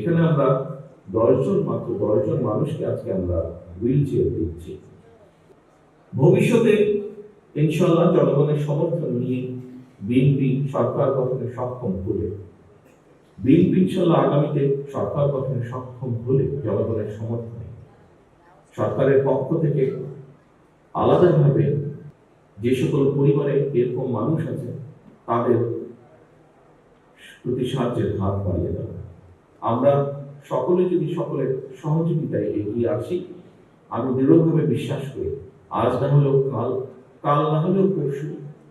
এখানে আমরা দশজন মাত্র, দশজন মানুষকে আজকে আমরা হুইল চেয়ার দিচ্ছি। ভবিষ্যতে ইনশাল্লাহ জনগণের সমর্থন নিয়ে বিএনপি সরকার গঠনে সক্ষম হলে, বিএনপি ইনশাল্লাহ আগামীতে সরকার গঠনে সক্ষম হলে জনগণের সমর্থনে সরকারের পক্ষ থেকে আলাদাভাবে যে সকল পরিবারে এরকম মানুষ আছে, তাদের প্রতি সাহায্যের হাত বাড়িয়ে দেওয়া। আমরা সকলে যদি সকলের সহযোগিতায় এগিয়ে আসি আমি দৃঢ়ভাবে বিশ্বাস করি, আজ না হলেও কাল কাল না হলেও পরশু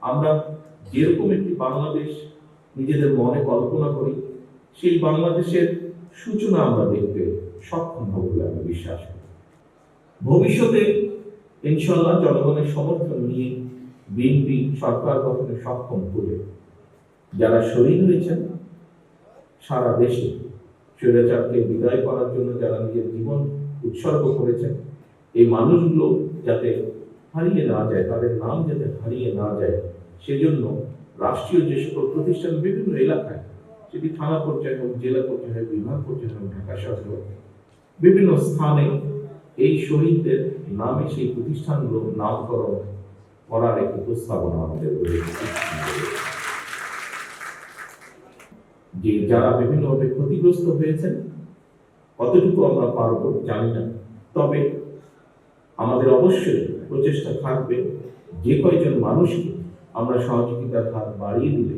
আমরা যেরকম একটি বাংলাদেশ নিজেদের মনে কল্পনা করি, সেই বাংলাদেশের সূচনা আমরা দেখতে সক্ষম হব বলে আমি বিশ্বাস করি। ভবিষ্যতে ইনশাল্লাহ জনগণের সমর্থন নিয়ে বিএনপি সরকার গঠনে সক্ষম হলে, যারা শহীদ হয়েছেন সারা দেশে স্বৈরাচারকে বিদায় করার জন্য যারা নিজের জীবন উৎসর্গ করেছেন, এই মানুষগুলো যাতে হারিয়ে না যায়, তাদের নাম যাতে হারিয়ে না যায়, সেজন্য রাষ্ট্রীয় যে সকল প্রতিষ্ঠান বিভিন্ন এলাকায়, সেটি থানা পর্যায়ে হোক, জেলা পর্যায়ে হোক, বিভাগ পর্যায়ে হোক, ঢাকা শহর বিভিন্ন স্থানে এই শহীদদের নামে সেই প্রতিষ্ঠানগুলো নামকরণ করার একটি প্রস্তাবনা আমাদের রয়েছে। যে যারা বিভিন্নভাবে ক্ষতিগ্রস্ত হয়েছেন, কতটুকু আমরা পারব জানি না। তবে আমাদের অবশ্যই প্রচেষ্টা থাকবে যে কয়জন মানুষকে আমরা সহযোগিতার হাত বাড়িয়ে দিলে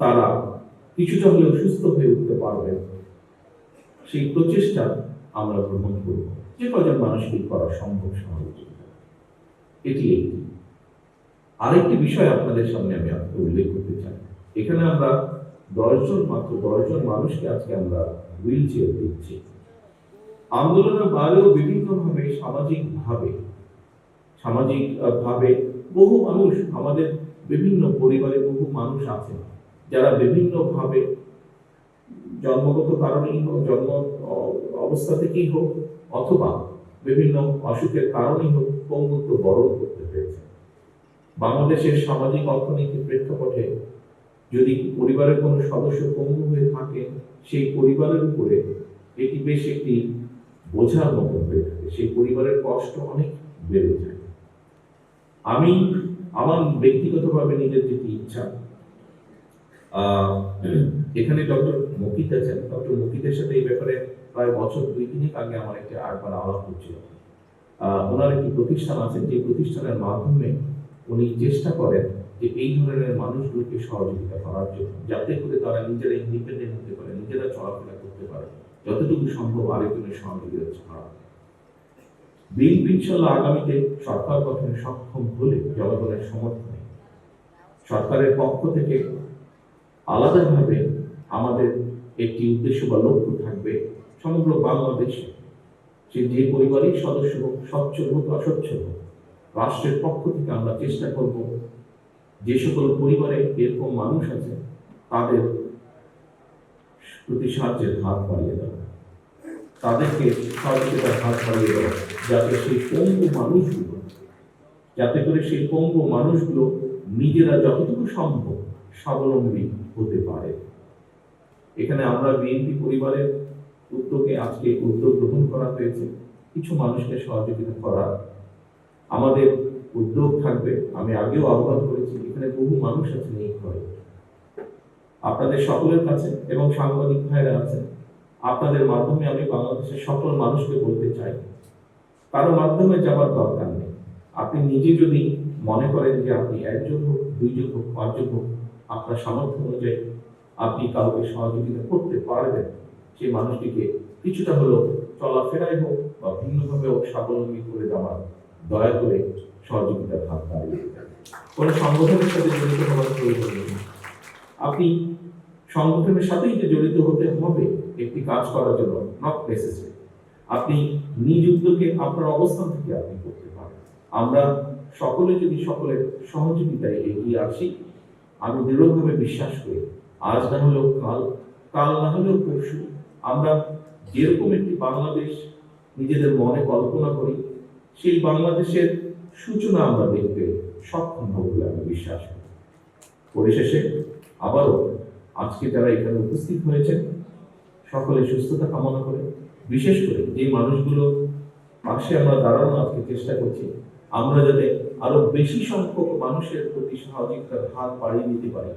তারা কিছুটা হলেও সুস্থ হয়ে উঠতে পারবে, সেই প্রচেষ্টা আমরা গ্রহণ করব। যে কয়জন মানুষকে করা সম্ভব সহযোগিতা এটি একটি। আরেকটি বিষয় আপনাদের সামনে আমি আপনাকে উল্লেখ করতে চাই। এখানে আমরা দশজন মাত্র, দশজন মানুষকে আজকে আমরা হুইল চেয়ার দিচ্ছি। আন্দোলনের বাইরেও বিভিন্নভাবে সামাজিক ভাবে সামাজিক ভাবে বহু মানুষ আমাদের বিভিন্ন পরিবারে বহু মানুষ আছেন, যারা বিভিন্ন ভাবে জন্মগত কারণেই হোক, জন্ম অবস্থা থেকেই হোক, অথবা বিভিন্ন অসুখের কারণেই হোক পঙ্গুত্ব বরণ করতে হয়েছে বাংলাদেশের সামাজিক অর্থনৈতিক প্রেক্ষাপটে যদি পরিবারের কোনো সদস্য পঙ্গু হয়ে থাকে, সেই পরিবারের উপরে এটি বেশ একটি বোঝার মতো হয়ে থাকে। সেই পরিবারের কষ্ট অনেক বেড়ে যায়। আমি আমার ব্যক্তিগতভাবে নিজের যেটি ইচ্ছা এখানে ডক্টর মকিত আছেন। ডক্টর মকিতের সাথে এই ব্যাপারে প্রায় বছর দুই তিনেক আগে আমার একটা আরবার আলাপ হচ্ছিল। ওনার একটি প্রতিষ্ঠান আছে, যে প্রতিষ্ঠানের মাধ্যমে উনি চেষ্টা করেন যে এই ধরনের মানুষগুলোকে সহযোগিতা করার জন্য, যাতে করে তারা নিজেরা ইন্ডিপেন্ডেন্ট হতে পারে, নিজেরা চলাফেরা করতে পারে। যতটুকু সম্ভব আরেকজনের সহযোগিতা ছাড়া বিএনপি ইনশাল্লাহ আগামীতে সরকার গঠনে সক্ষম হলে জনগণের সমর্থনে সরকারের পক্ষ থেকে আলাদাভাবে আমাদের একটি উদ্দেশ্য বা লক্ষ্য থাকবে সমগ্র বাংলাদেশে। সে যে পরিবারের সদস্য হোক, স্বচ্ছ হোক অসচ্ছল হোক রাষ্ট্রের পক্ষ থেকে আমরা চেষ্টা করব যে সকল পরিবারে এরকম মানুষ আছে, তাদের প্রতি সাহায্যের হাত বাড়িয়ে দেওয়া। তাদেরকে সহযোগিতার হাত বাড়িয়ে দেওয়া, যাতে সেই পঙ্গু মানুষগুলো, যাতে করে সেই পঙ্গু মানুষগুলো নিজেরা যতটুকু সম্ভব স্বাবলম্বী হতে পারে। এখানে আমরা বিএনপি পরিবারের উদ্যোগে আজকে উদ্যোগ গ্রহণ করা হয়েছে। কিছু মানুষকে সহযোগিতা করা আমাদের উদ্যোগ থাকবে। আমি আগেও আহ্বান করেছি, এখানে বহু মানুষ এই ঘরে। আপনাদের সকলের কাছে এবং সাংবাদিক ভাইরা আছেন, আপনাদের মাধ্যমে আমি বাংলাদেশের সকল মানুষকে বলতে চাই। কারও মাধ্যমে যাওয়ার দরকার নেই। আপনি নিজে যদি মনে করেন যে আপনি একজন হোক, দুইজন হোক, পাঁচজন হোক, আপনার সামর্থ্য অনুযায়ী আপনি কাউকে সহযোগিতা করতে পারবেন, সেই মানুষটিকে কিছুটা হলেও চলাফেরাই হোক বা ভিন্নভাবে হোক, স্বাবলম্বী করে দেওয়ার দয়া করে সহযোগিতার হাত বাড়িয়ে কোনো সংগঠনের সাথে জড়িত হওয়ার প্রয়োজন নেই। আপনি সংগঠনের সাথেই যে জড়িত হতে হবে একটি কাজ করার জন্য নট নেসেসারি আপনি নিজ উদ্যোগে আপনার অবস্থান থেকে আপনি করতে পারেন। আমরা সকলে যদি সকলের সহযোগিতায় এগিয়ে আসি আমি দৃঢ়ভাবে বিশ্বাস করি আজ না হলেও কাল কাল না হলেও পরশু আমরা যেরকম একটি বাংলাদেশ নিজেদের মনে কল্পনা করি সেই বাংলাদেশের সূচনা আমরা দেখতে সক্ষম হব বলে আমি বিশ্বাস করি। পরিশেষে আবারও আজকে যারা এখানে উপস্থিত হয়েছেন, সকলে সুস্থতা কামনা করে, বিশেষ করে যে মানুষগুলো পাশে আমরা দাঁড়ানো আজকে চেষ্টা করছি, আমরা যাতে আরও বেশি সংখ্যক মানুষের প্রতি সহযোগিতার হাত বাড়িয়ে দিতে পারি।